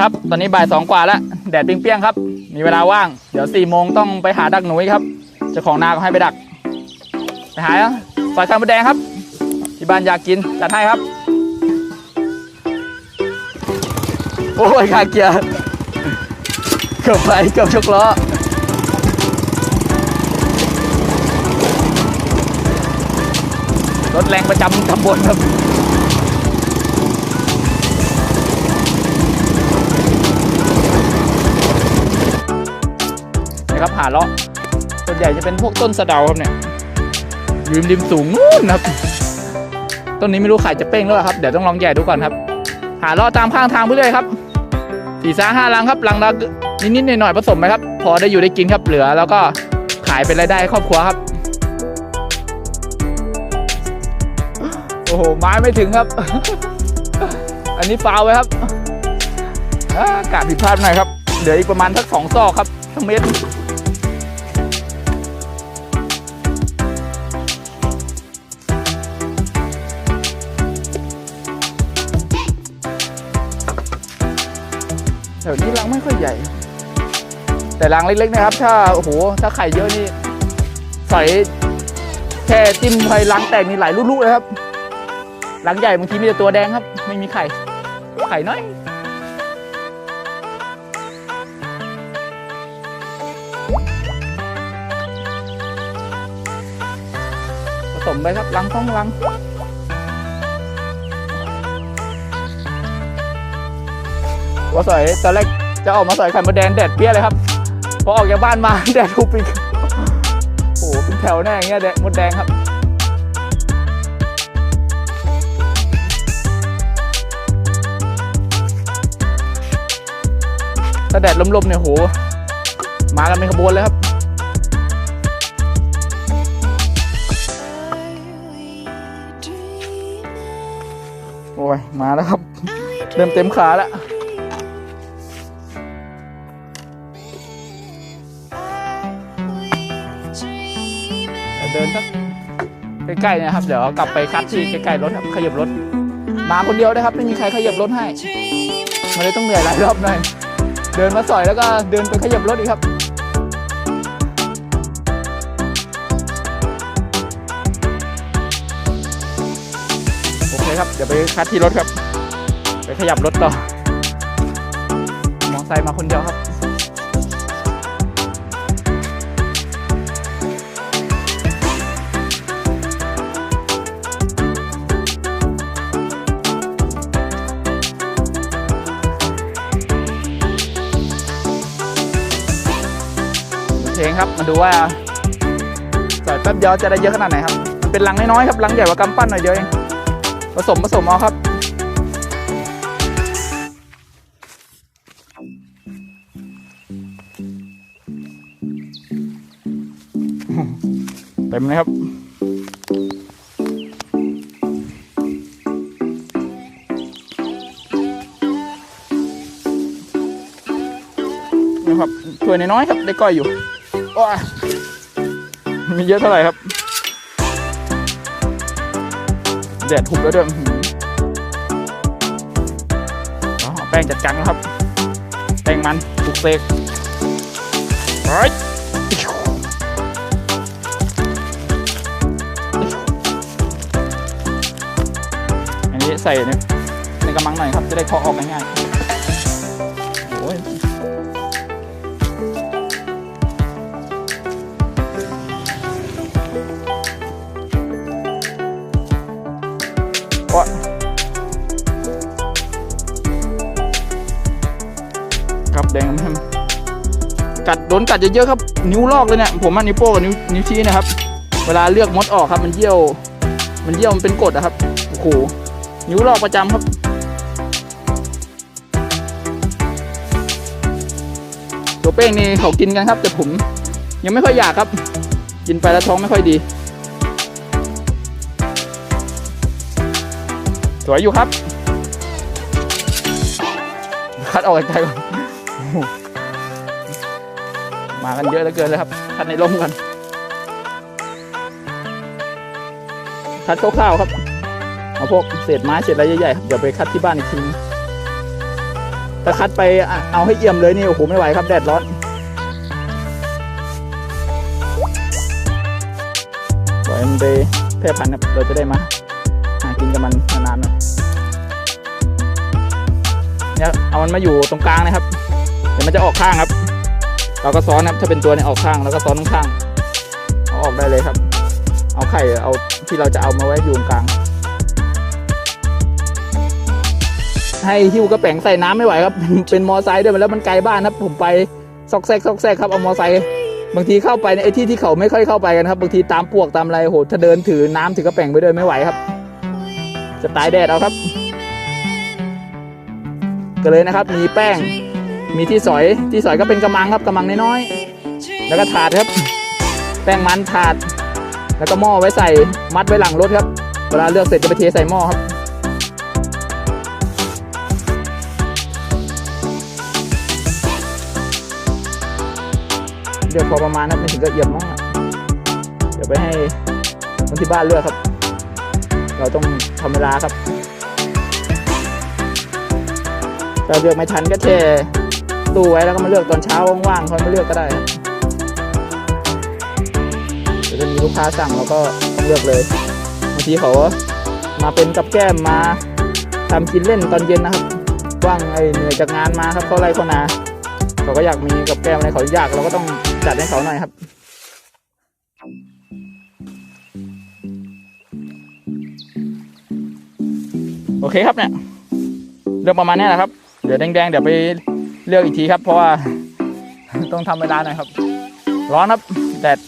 นะครับ ตอนนี้บ่ายสองกว่าแล้ว แดดเปรี้ยงๆครับ มีเวลาว่าง เดี๋ยวสี่โมงต้องไปหาดักหนูอีกครับ เจ้าของนาก็ให้ไปดัก ไปหาฝอยไข่มดแดงครับ ที่บ้านอยากกินจัดให้ครับ โอ้ยขาเกียร์เกือบไปเกือบชกล้อรถแรงประจำตำบลครับ หาเลาะส่วนใหญ่จะเป็นพวกต้นสะเดาครับเนี่ยริมริมสูงนู่นครับต้นนี้ไม่รู้ไข่จะเป้งหรือเปล่าครับเดี๋ยวต้องลองแย่ดูก่อนครับ หาเลาะตามข้างทางไปเรื่อยครับสี่สาห้าลังครับลังละนิดๆหน่อยๆผสมไปครับ พอได้อยู่ได้กินครับเหลือ แล้วก็ขายเป็นรายได้ครอบครัวครับ โอ้โหไม้ไม่ถึงครับ อันนี้ฟาวไว้ครับอากาดผิดพลาดหน่อยครับ เหลืออีกประมาณสักสองซอกครับทั้งเม็ด แถวนี้รังไม่ค่อยใหญ่ แต่รังเล็กๆนะครับ ถ้าโอ้โหถ้าไข่เยอะนี่ใส่แค่จิ้มไข่รังแตกนี่หลายลูกๆเลยครับหลังใหญ่บางทีมีแต่ตัวแดงครับ ไม่มีไข่ไข่น้อยผสมไปครับลังต้องลัง ว่าสอยตอนแรกจะออกมาสอยไข่มดแดงแดดเปี้ยเลยครับพอออกจากบ้านมาแดดทุบอีกโอ้โหเป็นแถวแน่อย่างเงี้ยแดดมดแดงครับถ้าแดดลมๆเนี่ยโห มากันเป็นขบวนเลยครับ โอ้ย มาแล้วครับ เริ่มเต็มขาแล้ว ดินสักใกล้ๆเนะครับ เดี๋ยวกลับไปคัดที่ใกล้ๆรถครับขยับรถ มาคนเดียวนะครับ ไม่มีใครขยับรถให้มันเลยต้องเหนื่อยหลายรอบหน่อย เดินมาสอยแล้วก็เดินไปขยับรถอีกครับโอเคครับ เดี๋ยวไปคัดที่รถครับ ไปขยับรถต่อมอไซค์มาคนเดียวครับ เพลงครับ มาดูว่าใส่แป๊บเดียวจะได้เยอะขนาดไหนครับเป็นลังน้อยๆครับลังใหญ่กว่ากำปั้นหน่อยเดียวเอง ผสมผสมเอาครับเต็มเลยครับนะครับถ้วยน้อยๆครับได้ก้อยอยู่ โอ้ยมีเยอะเท่าไหร่ครับ แดดหุบแล้วด้วยอื้อหืออ๋อแป้งจัดกังนะครับ แป้งมันปลุกเสกเฮ้ยอันนี้ใส่ในในกระมังหน่อยครับ จะได้เคาะออกง่ายๆ โดนกัดเยอะๆครับ นิ้วลอกเลยเนี่ยผมว่านิ้วโป้งกับนิ้วนิ้วชี้นะครับ เวลาเลือกมดออกครับ มันเยี่ยว มันเยี่ยวมันเป็นกดอะครับโอ้โหนิ้วลอกประจำครับตัวเป้งนี่เขากินกันครับ แต่ผมยังไม่ค่อยอยากครับ กินไปแล้วท้องไม่ค่อยดี สวยอยู่ครับ คัดออกไกลๆก่อน กันเยอะเหลือเกินเลยครับคัดในร่มกันคัดคร่าวๆครับเอาพวกเศษไม้เศษอะไรใหญ่ๆครับเดี๋ยวไปคัดที่บ้านอีกทีนึงถ้าคัดไปเอาให้เอี่ยมเลยนี่โอ้โหไม่ไหวครับแดดร้อนปล่อยมันไปแพร่พันธุ์ครับเราจะได้มาหากินกับมันนานๆหน่อยเนี่ยเอามันมาอยู่ตรงกลางนะครับ เดี๋ยวมันจะออกข้างครับ เราก็ซ้อนครับถ้าเป็นตัวเนี่ยออกข้างแล้วก็ซ้อนข้างเอาออกได้เลยครับ เอาไข่เอาที่เราจะเอามาไว้อยู่กลาง ให้หิ้วกระแป๋งใส่น้ำไม่ไหวครับ เป็นมอไซค์ด้วยแล้วมันไกลบ้านครับ ผมไปซอกแซกซอกแซกครับเอามอไซค์บางทีเข้าไปในไอ้ที่ที่เขาไม่ค่อยเข้าไปกันครับบางทีตามปวกตามอะไรโหถ้าเดินถือน้ำถือกระแป๋งไปด้วยไม่ไหวครับ จะตายแดดเอาครับ ก็เลยนะครับมีแป้ง มีที่สอยที่สอยก็เป็นกระมังครับกระมังน้อยๆแล้วก็ถาดครับ แป้งมันถาด แล้วก็หม้อไว้ใส่มัดไว้หลังรถครับ เวลาเลือกเสร็จจะไปเทใส่หม้อครับเลือกพอประมาณครับไม่ถึงกับเอี่ยมมากเดี๋ยวไปให้คนที่บ้านเลือกครับ เราต้องทำเวลาครับถ้าเลือกไม่ทันก็แช่ ตู้ไว้แล้วก็มาเลือกตอนเช้าว่างๆค่อยมาเลือกก็ได้เดี๋ยวจะมีลูกค้าสั่งเราก็เลือกเลยบางทีเขามาเป็นกับแก้มมาทำกินเล่นตอนเย็นนะครับ ว่างไอ้เหนื่อยจากงานมาครับเขาไล่เขานาเขาก็อยากมีกับแก้มอะไรเขาอยากเราก็ต้องจัดให้เขาหน่อยครับโอเคครับเนี่ยเรื่องประมาณนี้แหละครับ เดี๋ยวแดงๆ เดี๋ยวไป เลือกอีกทีครับ เพราะว่าต้องทำเวลาหน่อยครับ ร้อนครับแดด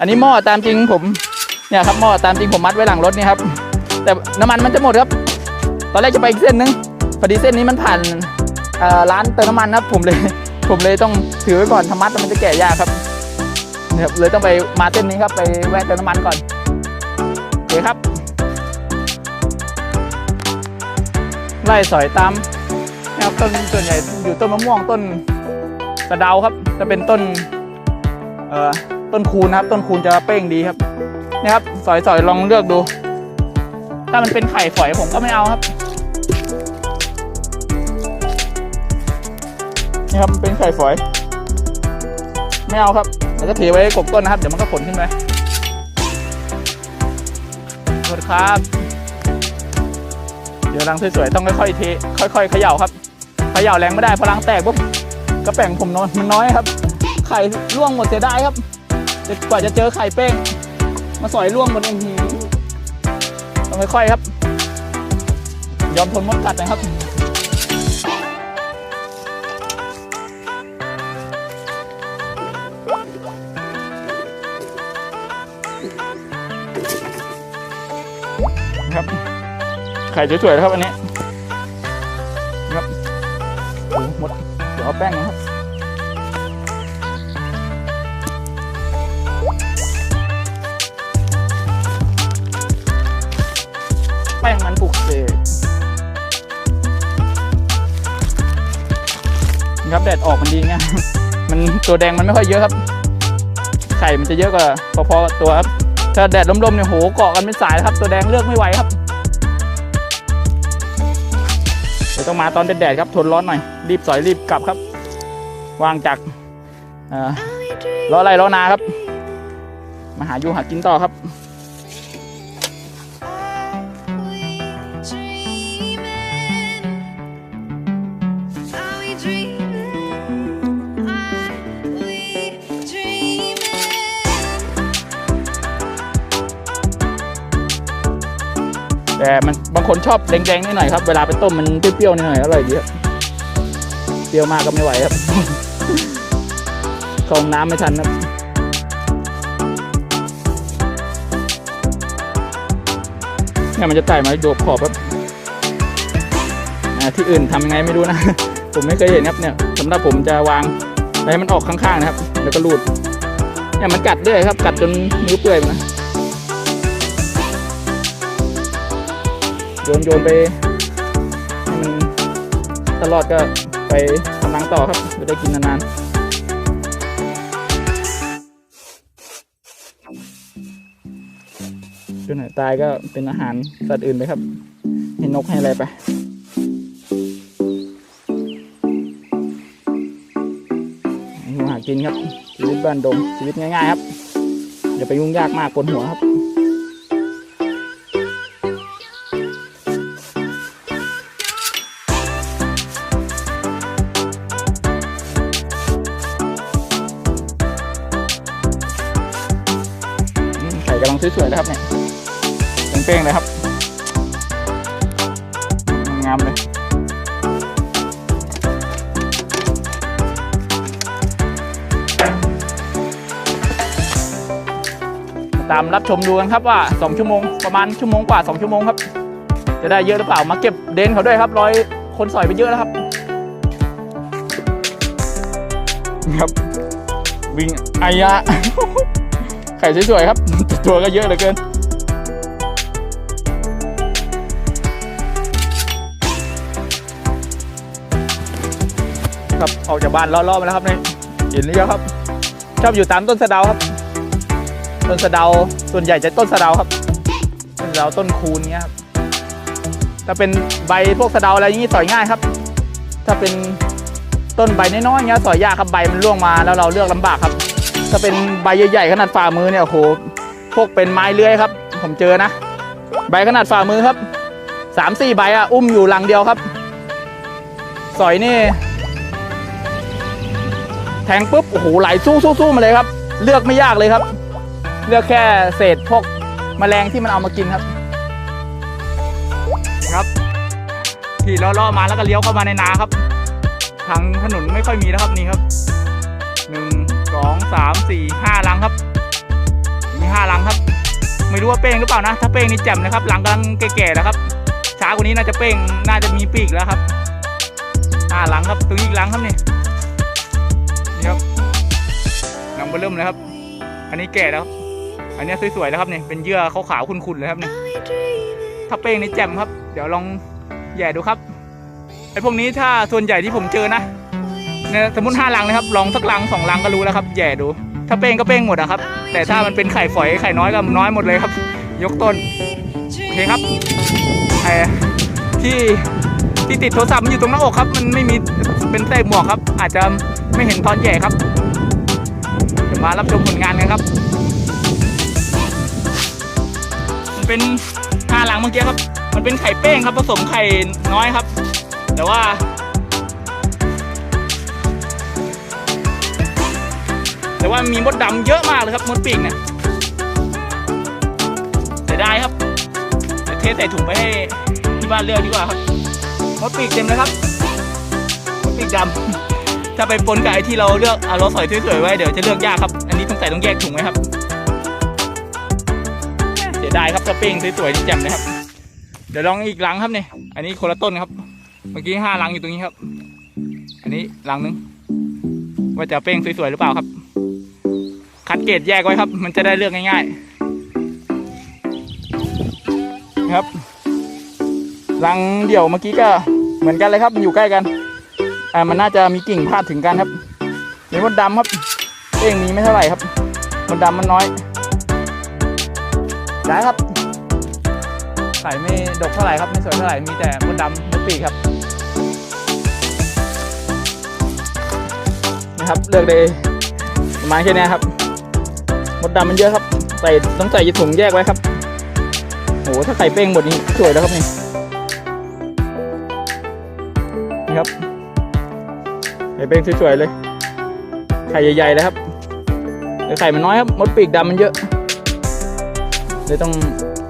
อันนี้หม้อตามจริงผมเนี่ยครับหม้อตามจริงผมมัดไว้หลังรถนี่ครับ แต่น้ำมันมันจะหมดครับ ตอนแรกจะไปอีกเส้นนึงพอดีเส้นนี้มันผ่านเอ่อร้านเติมน้ำมันครับ ผมเลยผมเลยต้องถือไว้ก่อนทำมัดมันจะแก่ยากครับเนี่ยเลยต้องไปมาเส้นนี้ครับไปแวะเติมน้ำมันก่อนโอเคครับ ไล่สอยตามนะครับต้นส่วนใหญ่อยู่ต้นมะม่วงต้นกระเดาครับ จะเป็นต้นเอ่อต้นคูนนะครับ ต้นคูนจะเป้งดีครับนี่ครับสอยๆลองเลือกดู ถ้ามันเป็นไข่ฝอยผมก็ไม่เอาครับนี่ครับเป็นไข่ฝอย ไม่เอาครับแล้วก็เทไว้กบต้นนะครับ เดี๋ยวมันก็ผลขึ้นไปสวัสดีครับ เดี๋ยวรังสวยๆต้องค่อยๆเทค่อยๆเขย่าครับเขย่าแรงไม่ได้เพราะรังแตกปุ๊บกระแป่งผมนอนมันน้อยครับ ไข่ร่วงหมดเสียดายครับกว่าจะเจอไข่เป้ง มาสอยร่วงหมดเองหือต้องค่อยๆครับ ยอมทนมดกัดนะครับ ข่สวยๆนะครับอันนี้ครับโอ้โหหมดเดี๋ยวเอาแป้งนะครับแป้งมันปลุกเสกนะครับแดดออกมันดีไงมันตัวแดงมันไม่ค่อยเยอะครับ ไข่มันจะเยอะกว่าพอๆกับตัวครับถ้าแดดลมๆเนี่ยโหเกาะกันเป็นสายครับ ตัวแดงเลือกไม่ไหวครับ ดี๋ยวต้องมาตอนแดดๆครับทนร้อนหน่อยรีบสอยรีบกลับครับ วางจากเอ่อล้อไรล้อนาครับ มาหาอยู่หากินต่อครับ มันบางคนชอบแดงๆนิดหน่อยครับ เวลาไปต้มมันเปรี้ยวๆนิดหน่อยอร่อยดีครับเปรี้ยวมากก็ไม่ไหวครับเข้าห้องน้ำไม่ทันครับเนี่ยมันจะไต่มาโดบขอบครับอ่าที่อื่นทำยังไงไม่รู้นะ ผมไม่เคยเห็นครับเนี่ยสำหรับผมจะวางให้มันออกข้างๆนะครับ แล้วก็รูดเนี่ยมันกัดด้วยครับ กัดจนนิ้วเปื่อยนะ โยนโยนไปให้มันตลอดก็ไปทำรังต่อครับจะได้กินนานๆตัวไหนตายก็เป็นอาหารสัตว์อื่นไปครับให้นกให้อะไรไป หากินครับ ชีวิตบ้านดงชีวิตง่ายๆครับ อย่าไปยุ่งยากมากปวดหัวครับ สวยๆนะครับเนี่ยเป้งๆเลยครับ งามเลยตามรับชมดูกันครับว่า 2 ชั่วโมงประมาณชั่วโมงกว่า 2 ชั่วโมงครับ จะได้เยอะหรือเปล่ามาเก็บเดนเขาด้วยครับร้อยคนสอยไปเยอะแล้วครับ ครับ วิ่งอายะ ไข่สวยๆครับ ตัวก็เยอะเหลือเกินครับออกจากบ้านล่อๆมาแล้วครับเนี่ยเห็นหรือยังครับ ชอบอยู่ตามต้นสะเดาครับ ต้นสะเดาส่วนใหญ่จะต้นสะเดาครับต้นสะเดาต้นคูนเงี้ยครับถ้าเป็นใบพวกสะเดาอะไรอย่างงี้สอยง่ายครับ ถ้าเป็นต้นใบน้อยๆเงี้ยสอยยากครับใบมันร่วงมาแล้วเราเลือกลำบากครับ ถ้าเป็นใบใหญ่ๆขนาดฝ่ามือเนี่ยโหพวกเป็นไม้เลื้อยครับ ผมเจอนะ ใบขนาดฝ่ามือครับสามสี่ใบอะอุ้มอยู่หลังเดียวครับ สอยนี่ แทงปุ๊บโอ้โหไหลสู้สู้สู้มาเลยครับ เลือกไม่ยากเลยครับ เลือกแค่เศษพวกแมลงที่มันเอามากินครับ ครับขี่ล้อๆมาแล้วก็เลี้ยวเข้ามาในนาครับทางถนนไม่ค่อยมีนะครับนี่ครับ สองสามสี่ห้าลังครับ มีห้าลังครับ ไม่รู้ว่าเป้งหรือเปล่านะ ถ้าเป้งนี่แจ่มนะครับหลังกำลังแก่ๆแล้วครับ ช้ากว่านี้น่าจะเป้งน่าจะมีปีกแล้วครับห้าลังครับตรงนี้อีกลังครับนี่นี่ครับลังเร์เริ่มเลยครับ อันนี้แก่แล้วครับอันนี้สวยๆแล้วครับเนี่ยเป็นเยื่อขาวๆขุ่นๆเลยครับเนี่ยถ้าเป้งนี่แจ่มครับ เดี๋ยวลองแย่ดูครับไอ้พวกนี้ถ้าส่วนใหญ่ที่ผมเจอนะ เนี่ยสมมติห้าลังนะครับลองสักลังสองลังก็รู้แล้วครับแย่ดู ถ้าเป้งก็เป้งหมดอะครับ แต่ถ้ามันเป็นไข่ฝอยไข่น้อยก็น้อยหมดเลยครับ ยกต้นโอเคครับไอ้ที่ที่ติดโทรศัพท์มันอยู่ตรงหน้าอกครับ มันไม่มีเป็นเศษหมวกครับ อาจจะไม่เห็นตอนแย่ครับเดี๋ยวมารับชมผลงานกันครับมันเป็นห้าลังเมื่อกี้ครับ มันเป็นไข่เป้งครับผสมไข่น้อยครับ แต่ว่า แต่ว่ามีมดดำเยอะมากเลยครับมดปีกเนี่ยเสียดายครับเดี๋ยวเทใส่ถุงไปให้ที่บ้านเลือกดีกว่าครับมดปีกเต็มเลยครับมดปีกดำถ้าไปปนกับไอ้ที่เราเลือกเอาเราสอยสวยๆไว้เดี๋ยวจะเลือกยากครับ อันนี้ต้องใส่ต้องแยกถุงไว้ครับเสียดายครับกระเป้งสวยๆนี่แจ่มเลยครับ เดี๋ยวลองอีกหลังครับเนี่ยอันนี้คนละต้นครับ เมื่อกี้ห้าหลังอยู่ตรงนี้ครับ อันนี้หลังนึงว่าจะเป้งสวยๆหรือเปล่าครับ คัดเกรดแยกไว้ครับ มันจะได้เลือกง่ายๆครับรังเดี่ยวเมื่อกี้ก็เหมือนกันเลยครับมันอยู่ใกล้กัน อ่ามันน่าจะมีกิ่งพาดถึงกันครับมีมดดำครับเองมีไม่เท่าไหร่ครับมดดำมันน้อยได้ครับไข่ไม่ดกเท่าไหร่ครับไม่สวยเท่าไหร่มีแต่มดดำมดปีกครับนะครับเลือกเลยประมาณแค่นี้ครับ มดดำมันเยอะครับ ใส่ต้องใส่ถุงแยกไว้ครับโอ้โหถ้าไข่เป้งหมดนี้สวยแล้วครับนี่นี่ครับไข่เป้งสวยๆเลย ไข่ใหญ่ๆเลยครับแต่ไข่มันน้อยครับมดปีกดำมันเยอะเลยต้อง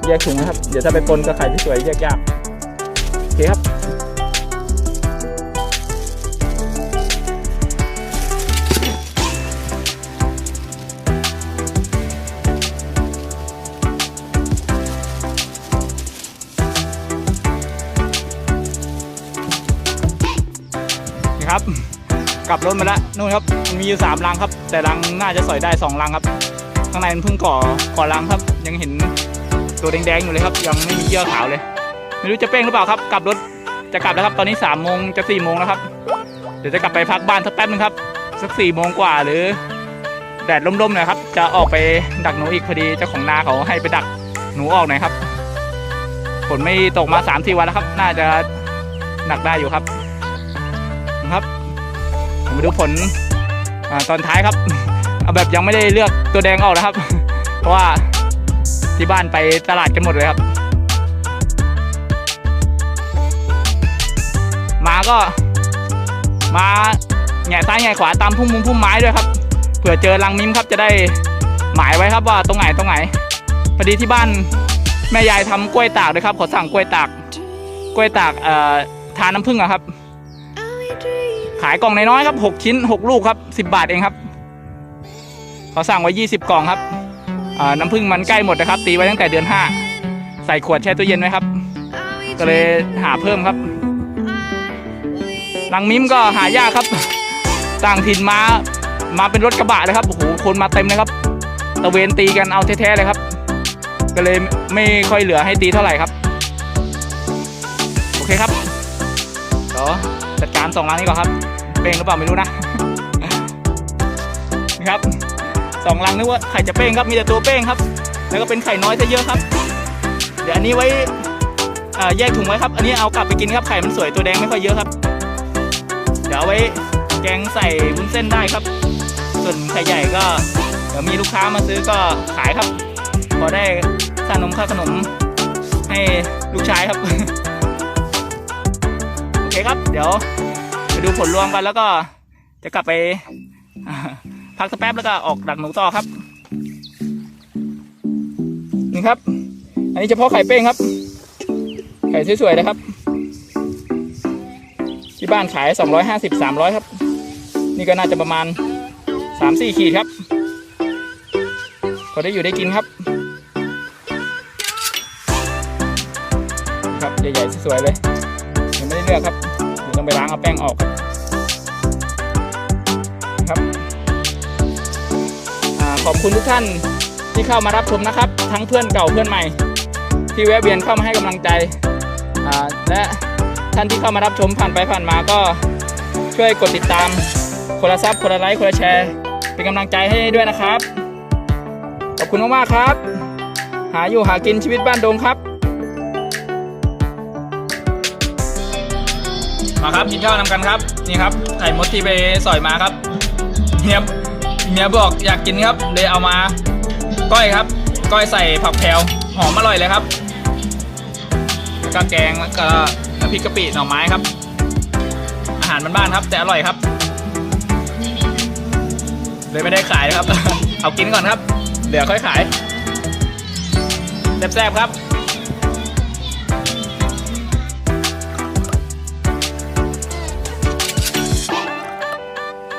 แยกถุงนะครับ เดี๋ยวถ้าไปปนกับไข่ที่สวยแยกยาก บรถมาแล้วนู่นครับมันมีอยู่สามรังครับ แต่รังน่าจะสอยได้สองรังครับ ข้างในมันเพิ่งก่อก่อรังครับ ยังเห็นตัวแดงๆอยู่เลยครับ ยังไม่มีเยื่อขาวเลย ไม่รู้จะเป้งหรือเปล่าครับ กลับรถจะกลับแล้วครับ ตอนนี้สามโมงจะสี่โมงแล้วครับ เดี๋ยวจะกลับไปพักบ้านสักแป๊บนึงครับ สักสี่โมงกว่าหรือแดดร่มๆหน่อยครับ จะออกไปดักหนูอีกพอดีเจ้าของนาเขาให้ไปดักหนูออกหน่อยครับฝนไม่ตกมาสามสี่วันแล้วครับ น่าจะหนักได้อยู่ครับนะครับ มาดูผลอตอนท้ายครับ เอาแบบยังไม่ได้เลือกตัวแดงออกนะครับ เพราะว่าที่บ้านไปตลาดกันหมดเลยครับ มาก็ มาแหง่ซ้ายแหง่ขวาตามพุ่มมุมพุ่มไม้ด้วยครับ เผื่อเจอรังมิมครับจะได้หมายไว้ครับว่าตรงไหนตรงไหนพอดีที่บ้านแม่ยายทำกล้วยตากด้วยครับขอสั่งกล้วยตาก กล้วยตากเอ่อทานน้ำผึ้งอะครับ ขายกล่องน้อยๆครับหกชิ้นหกลูกครับสิบบาทเองครับ เขาสั่งไว้ยี่สิบกล่องครับอ่าน้ำผึ้งมันใกล้หมดนะครับ ตีไว้ตั้งแต่เดือนห้าใส่ขวดแช่ตู้เย็นไว้ครับ ก็เลยหาเพิ่มครับลังมิมก็หายากครับ ต่างถิ่นมามาเป็นรถกระบะเลยครับโอ้โหคนมาเต็มเลยครับตะเวนตีกันเอาแท้ๆเลยครับ ก็เลยไม่ค่อยเหลือให้ตีเท่าไหร่ครับ โอเคครับเดี๋ยว จัดการสองลังนี้ก่อนครับเป้งหรือเปล่าไม่รู้นะนี่ครับสองลังนึกว่าไข่จะเป้งครับมีแต่ตัวเป้งครับ แล้วก็เป็นไข่น้อยซะเยอะครับ เดี๋ยวอันนี้ไว้อ่าแยกถุงไว้ครับ อันนี้เอากลับไปกินครับไข่มันสวยตัวแดงไม่ค่อยเยอะครับ เดี๋ยวเอาไว้แกงใส่วุ้นเส้นได้ครับ ส่วนไข่ใหญ่ก็เดี๋ยวมีลูกค้ามาซื้อก็ขายครับ พอได้ค่านมค่าขนมให้ลูกชายครับ เคครับ เดี๋ยวไปดูผลรวมกันแล้วก็จะกลับไปพักสักแป๊บแล้วก็ออกดักหนูต่อครับ นี่ครับ อันนี้เฉพาะไข่เป้งครับ ไข่สวยๆเลยครับ ที่บ้านขาย 250 300 ครับ นี่ก็น่าจะประมาณ 3-4 ขีดครับพอได้อยู่ได้กินครับ ครับใหญ่ๆสวยๆเลย ลือกครับเดี๋ยวต้องไปล้างเอาแป้งออกครับอขอบคุณทุกท่านที่เข้ามารับชมนะครับ ทั้งเพื่อนเก่าเพื่อนใหม่ ที่แวะเวียนเข้ามาให้กำลังใจและท่านที่เข้ามารับชมผ่านไปผ่านมาก็ช่วยกดติดตามคนละซับคนละไลค์คนละแชร์ เป็นกำลังใจให้ด้วยนะครับ ขอบคุณมากๆครับ หาอยู่หากินชีวิตบ้านดงครับ มาครับกินข้าวนำกันครับนี่ครับไข่มดที่ไปสอยมาครับเมียเมียบอกอยากกินครับเลยเอามา ก้อยครับ ก้อยใส่ผักแพรวหอมอร่อยเลยครับแล้วก็แกงแล้วก็น้ำพริกกะปิหน่อไม้ครับ อาหารบ้านๆครับ แต่อร่อยครับ เลยไม่ได้ขายนะครับ เอากินก่อนครับ เดี๋ยวค่อยขายแซ่บๆครับ